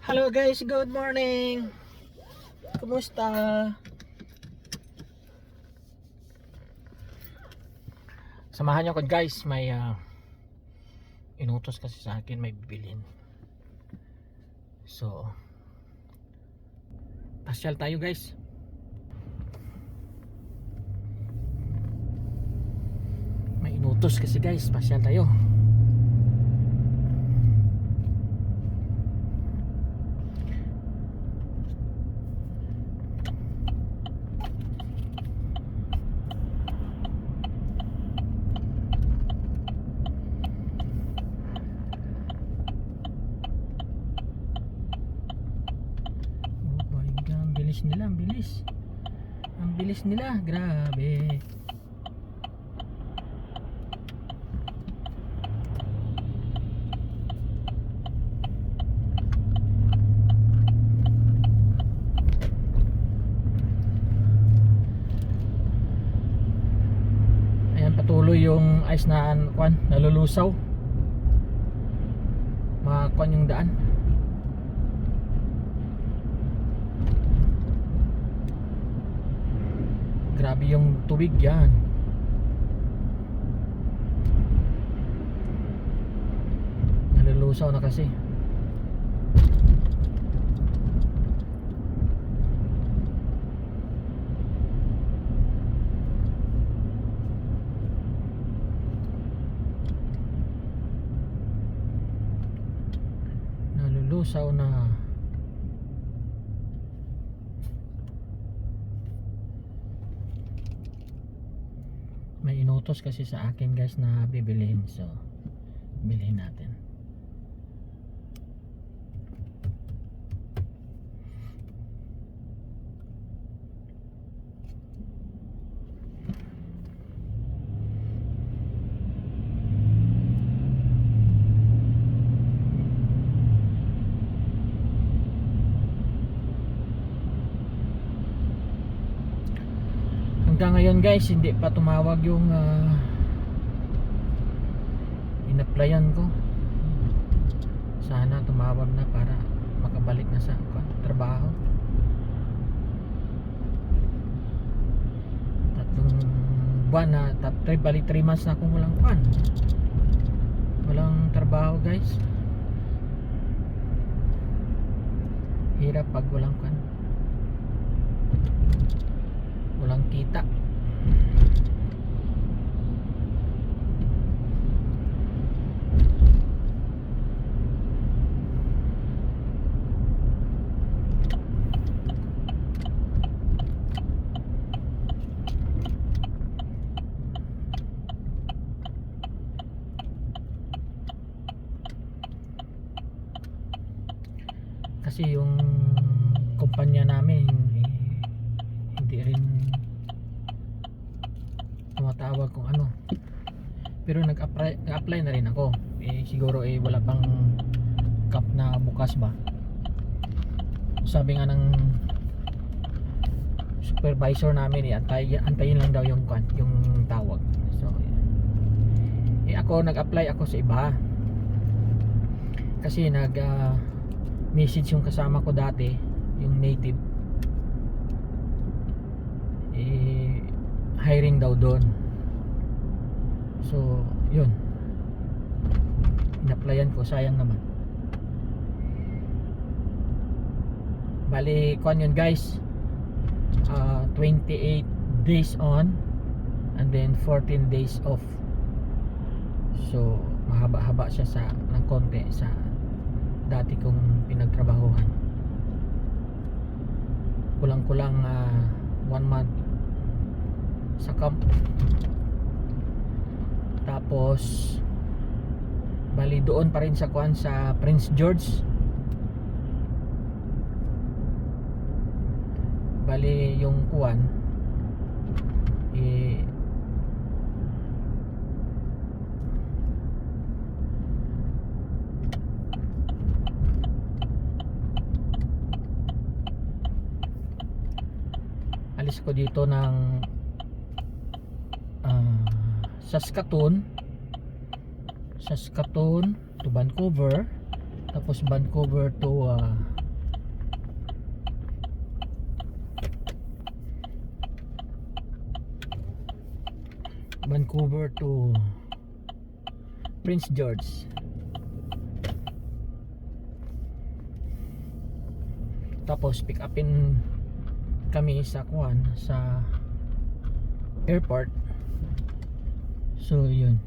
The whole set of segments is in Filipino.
Hello guys, good morning. Kumusta? Samahan niyo ko guys, may ah, inutos kasi sa akin may bibilin. So, pasyal tayo guys. May inutos kasi guys, pasyal tayo. Oh my God, ang nila, ang bilis. Ang bilis nila, grabe. Ayan, patuloy yung ice na an- kwan, nalulusaw. Mga kwan yung daan. Grabe yung tubig yan. Nalulusaw na kasi. Nalulusaw na. May inutos kasi sa akin guys na bibilihin. So bilhin natin hanggang ngayon guys. Hindi pa tumawag yung uh, in-applyan ko. Sana tumawag na para makabalik na sa kwan, trabaho. Tatlong buwan na tap 3 balik 3 months na akong walang kwan. Walang trabaho guys. Hirap pag walang kwan walang kita. Kasi yung kumpanya namin eh, hindi rin tumatawag kung ano. Pero nag-apply, nag-apply na rin ako. Eh, siguro eh wala pang cup na bukas ba? Sabi nga ng supervisor namin eh antay, antayin lang daw yung yung tawag. So eh ako nag-apply ako sa iba. Kasi nag ah, message yung kasama ko dati yung native. Eh hiring daw doon so yun. In-applyan ko. Sayang naman. Bali kwan yun guys. Ah, 28 days on and then 14 days off. So mahaba-haba siya sa ng konti sa dati kong pinagtrabahuhan kulang-kulang ah, one month. Sa camp tapos bali doon pa rin sa kuan sa Prince George. Bali yung kuan eh alis ko dito ng Saskatoon. Saskatoon to Vancouver. Tapos Vancouver to ah, Vancouver to Prince George. Tapos pick upin kami sa kuan sa airport so yun.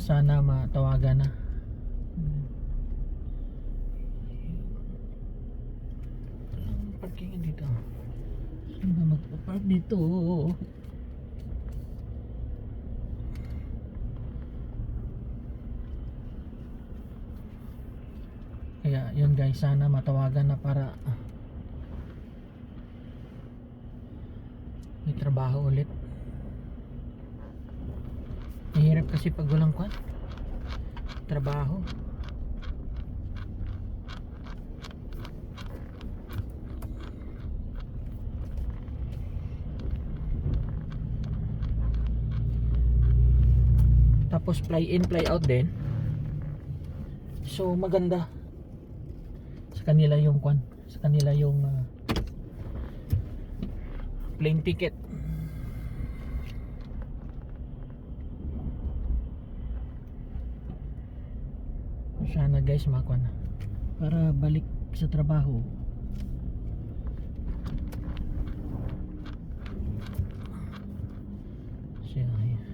Sana matawagan na. Ang parkingan dito? Saan ba magpa-park dito? Kaya yun guys sana matawagan na para may trabaho ulit. Mahirap kasi pag walang kwan. Trabaho. Tapos fly in fly out din. So maganda. Sa kanila yung kwan. Sa kanila yung ah, plane ticket. Sana guys makwan na. Para balik sa trabaho siya ayun.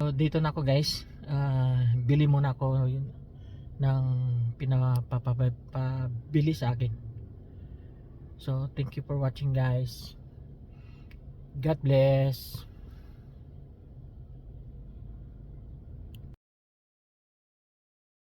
So, dito na ako guys. Ah, bili muna ako yun ng pinapapabili sa akin. So, thank you for watching guys. God bless.